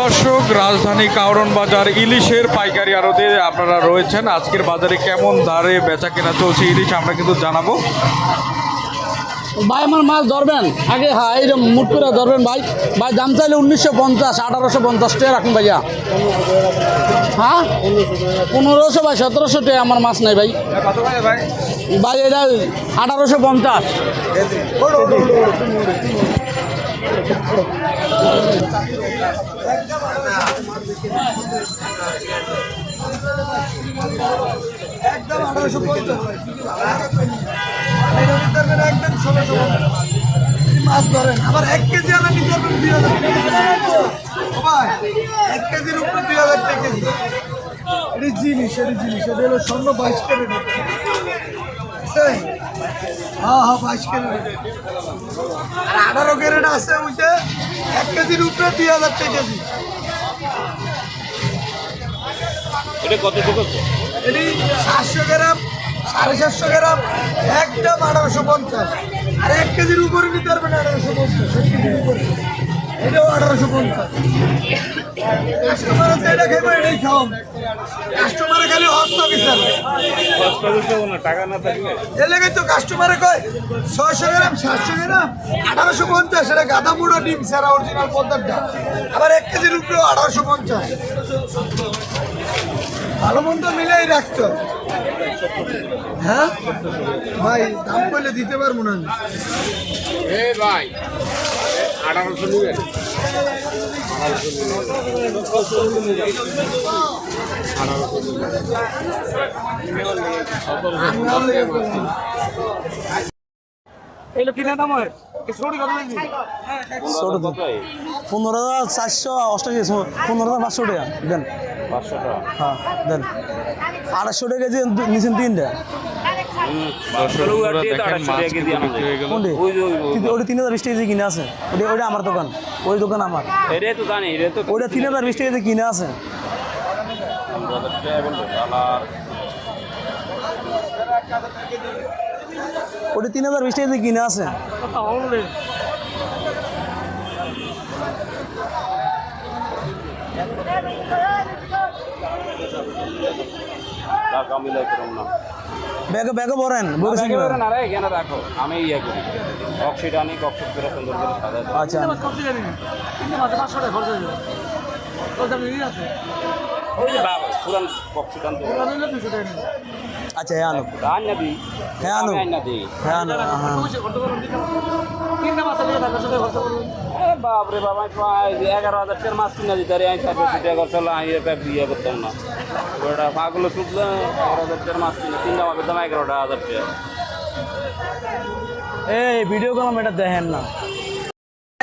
দর্শক, রাজধানী কাউরন বাজার ইলিশের পাইকারি আড়তে আপনারা রয়েছেন। আজকের বাজারে কেমন দারে বেচা কেনা চলছে ইলিশ, আমরা কিন্তু জানাব। ভাই, আমার মাছ ধরবেন? আগে হ্যাঁ এই মুট করে ধরবেন ভাই। ভাই, দাম চাইলে উনিশশো পঞ্চাশ, আঠারোশো পঞ্চাশ টাকা রাখুন ভাইয়া। হ্যাঁ? পনেরোশো ভাই, সতেরোশো টাকা আমার মাছ নাই ভাই। ভাই, এটা আঠারোশো পঞ্চাশ। একদম আঠারোশো পঞ্চাশ একদম মাছ ধরেন আবার এক কেজি আবার নিতে পারবেন দুই হাজার এক কেজির উপরে দুই হাজার টাকা কেজি এটি জিনিস এটি জিনিস, এটা হলো স্বর্ণ বাইশ ক্যারেট হ্যাঁ হ্যাঁ বাইশ ক্যারেট। আর আঠারো ক্যারেট আছে বুঝছে এক কেজির উপরে দুই হাজার টাকা কেজি। এটা কত এটি সাতশো গ্রাম সাড়ে সাতশো গ্রাম একদম আঠারোশো পঞ্চাশ। আর এক কেজির উপরে নিতে পারবেন আঠারোশো পঞ্চাশ এক কেজির উপরে। এটাও আঠারোশো পঞ্চাশ। কাস্টমার এটা এটাই হস্ত তো কাস্টমারে কয় গ্রাম, সাতশো গ্রাম, আঠারোশো পঞ্চাশ গাঁদা মুড়ো ডিম অরিজিনাল আবার এক কেজির পঞ্চাশ। ভালো মন্দ মিলেই রাখতো। হ্যাঁ? ভাই, দাম করলে দিতে পারব না। ভাই। আঠারোশো নিবে? ছোটো পনেরো হাজার চারশো অষ্টাশি পনেরো হাজার পাঁচশো টাকা। দেন। পাঁচশো টাকা। হ্যাঁ দেন। আড়াইশো টাকা কেজি নিচেন তিনটা। কিন্তু ওটা তিন হাজার বিশ টাকা কিনে আছে। ওটা ওটা আমার দোকান। ওই দোকান আমার। এটাই তো জানি এটা তো ওটা তিন হাজার বিশ টাকা কিনে আছে। ওটা তিন হাজার বিশ টাকা কিনে আছে। টাকা মিলাই করুন না ব্যাগে ব্যাগে ভরেন বলেছি একেবারে না রে এখানে রাখো আমি ইয়ে করি। কক্সিট আনি কক্সিট করে সুন্দর করে সাজাই। আচ্ছা। ওই যে বাবা পুরান কক্সিট আনতে আচ্ছা হ্যাঁ আনো আন দিই হ্যাঁ, আনো। আমি আন। না দিই হ্যাঁ হ্যাঁ এ বাপরে বাবা এগারো হাজার টাকার মাছ কিনা দিতে আমি সাড়ে বেশি টাকা করছে আমি এটা বিয়ে করতাম না। ওটা পাগুলো শুকলো এগারো হাজার টাকার মাছ কিনে তিনটা মাছের দাম এগারোটা হাজার টাকা। এই ভিডিও করলাম এটা দেখেন না।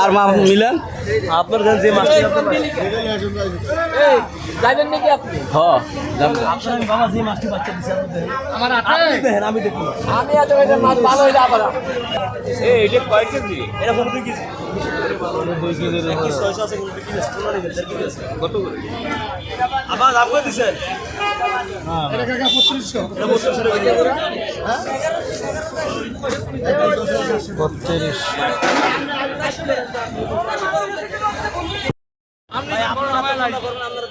আর মা মিলেন আপনার কাছে যে মাছটি যাবেন নাকি আপনি? হ্যাঁ আপনার বাবা যে মাছটি বাচ্চা আপনি দেখেন। আমার আপনি দেখেন আমি দেখুন। আমি এত এটা মাছ ভালো হইলে আবার এই এটা কয় কেজি? এটা কত কেজি। কত করে? আবার লাভ করে বত্রিশ ভাই আপনারা আপনারা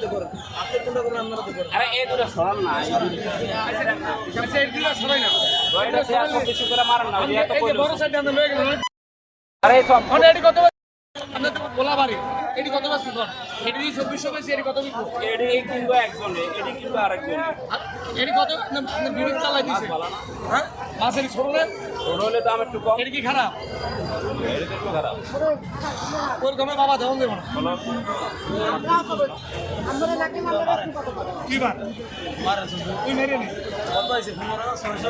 করুন আপনারা তো করুন আপনি কোনটা করুন আপনারা তো করুন আরে এই দুটো সরান না এই দুইটা এত বেশি করে এটি কত মাছ এটি দিয়ে চব্বিশশো বেশি এটি কত? বিকো এডি কিনবো একজনে এডি কিনবো আরেকজনে এটি কত বিড়ি চালাই দিছে হ্যাঁ ছোট না? ছোট হলে দাম একটু কম। এটি কি খারাপ? এটা একটু খারাপ। ওর বাবা দেওয়া দেবো না। কি বার? তুই মেরে নি। কত আছে পনেরো ছয়শো